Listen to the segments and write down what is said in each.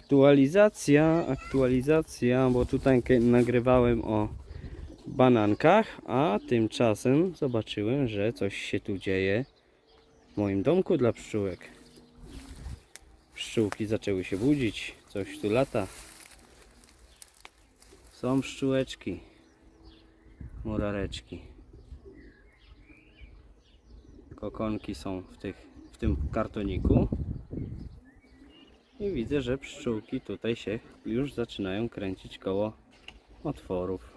Aktualizacja, aktualizacja, bo tutaj nagrywałem o banankach, a tymczasem zobaczyłem, że coś się tu dzieje w moim domku dla pszczółek. Pszczółki zaczęły się budzić, coś tu lata. Są pszczółeczki, murareczki. Kokonki są w, tych, w tym kartoniku. I widzę, że pszczółki tutaj się już zaczynają kręcić koło otworów.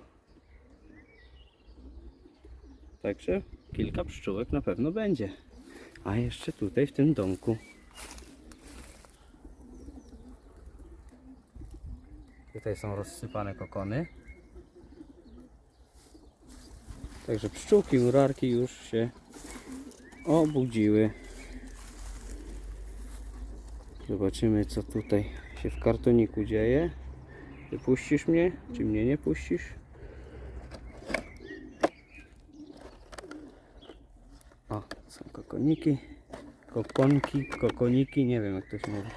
Także kilka pszczółek na pewno będzie. A jeszcze tutaj w tym domku. Tutaj są rozsypane kokony. Także pszczółki, urarki już się obudziły. Zobaczymy co tutaj się w kartoniku dzieje. Ty puścisz mnie, czy mnie nie puścisz? O, są kokoniki, kokonki, kokoniki, nie wiem jak to się mówi.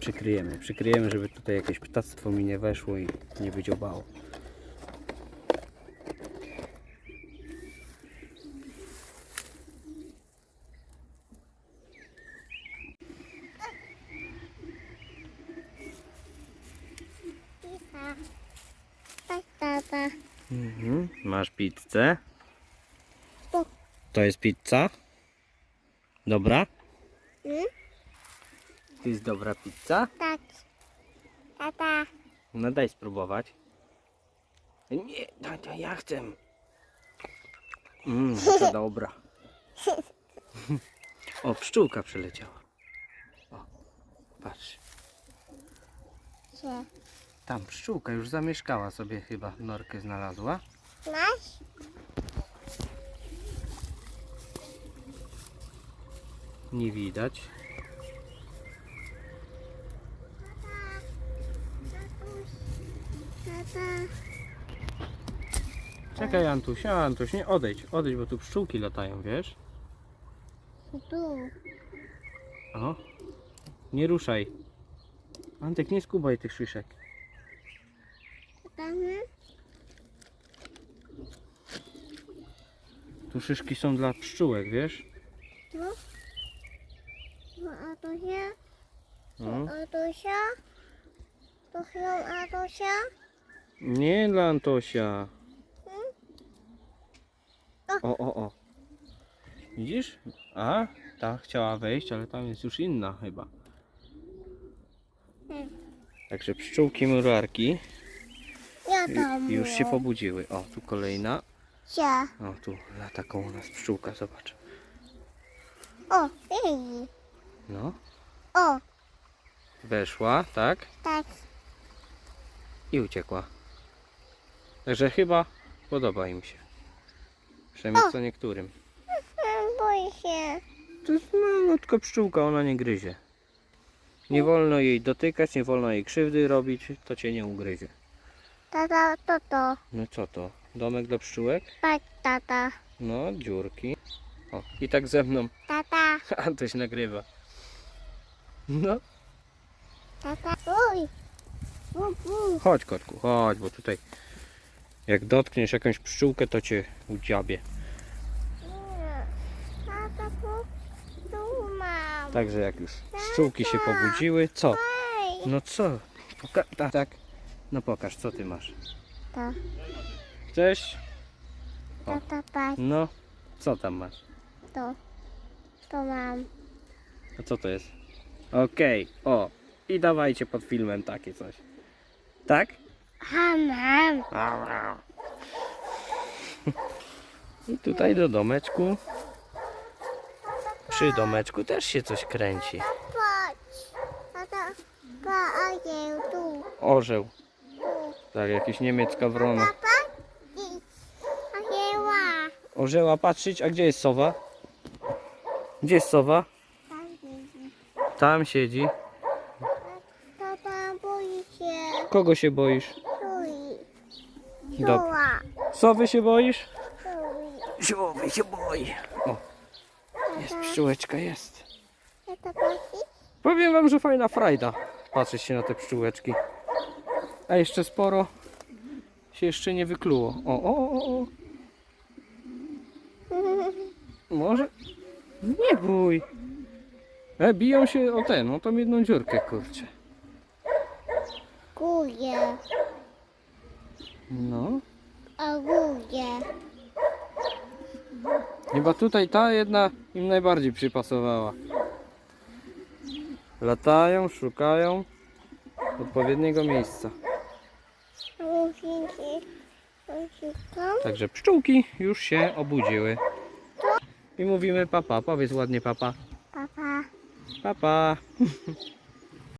Przykryjemy, przykryjemy, żeby tutaj jakieś ptactwo mi nie weszło i nie wydziobało. Pizza. Tata. Mhm. Masz pizzę. Tu. To jest pizza. Dobra. Mm? To jest dobra pizza. Tak. Tata. No daj spróbować. Nie, tata, ja chcę. Mmm, to dobra. O, pszczółka przyleciała. O, patrz. Się. Tam pszczółka już zamieszkała sobie chyba, norkę znalazła. Masz? Nie widać. Czekaj Antuś, Antuś, nie odejdź, odejdź, bo tu pszczółki latają, wiesz? Tu. O, nie ruszaj. Antek, nie skubaj tych szyszek. Tu szyszki są dla pszczółek, wiesz? Tu. No, a to się. No. A to się. To się, a to się. Nie dla Antosia. Hmm? O, o, o. Widzisz? A, ta chciała wejść, ale tam jest już inna chyba. Hmm. Także pszczółki murarki Ja tam. ju- już się pobudziły. O, tu kolejna. Się. O, tu lata koło nas pszczółka, zobacz. O, ej. No, O, weszła, tak? tak. I uciekła. Także chyba podoba im się. Przynajmniej O! co niektórym. Mm, Boję się. To jest malutka pszczółka, ona nie gryzie. Nie wolno jej dotykać, nie wolno jej krzywdy robić, to cię nie ugryzie. Tata, to to. No co to? Domek dla pszczółek? Patrz, tata. No, dziurki. O, i tak ze mną Tata. Antoś nagrywa. No, Tata. Uj. Bu, bu. chodź kotku, chodź, bo tutaj jak dotkniesz jakąś pszczółkę, to cię udziabie. Tata, tu, tu mam. Także jak już pszczółki się pobudziły, co? Ej. No co? Poka tak, tak. No pokaż, co ty masz. To, Cześć. O. tata, patrz, No, co tam masz? to. To mam. A co to jest? Okej, o. I dawajcie pod filmem takie coś. Tak? Ham. I tutaj do domeczku. Przy domeczku też się coś kręci. Patrz. Tata, pa, a tu, Orzeł. Tak, jakieś niemiecka wrona. Tata, idź. A je, ła. Orzeła patrzeć, a gdzie jest sowa? Gdzie jest sowa? Tam siedzi. Tata, boi się. Kogo się boisz? Tuj. Dob- Czuła. Sowy się boisz? Sowy się boi. O, jest pszczółeczka, jest. Tata prosi? Powiem wam, że fajna frajda patrzeć się na te pszczółeczki. A jeszcze sporo się jeszcze nie wykluło. O, o, o, o. Może? Nie bój. E, biją się o ten, o tą jedną dziurkę, kurczę. Guje. No. A guje. Chyba tutaj ta jedna im najbardziej przypasowała. Latają, szukają odpowiedniego miejsca. Także pszczółki już się obudziły. I mówimy papa, powiedz ładnie papa. Papa. Papa.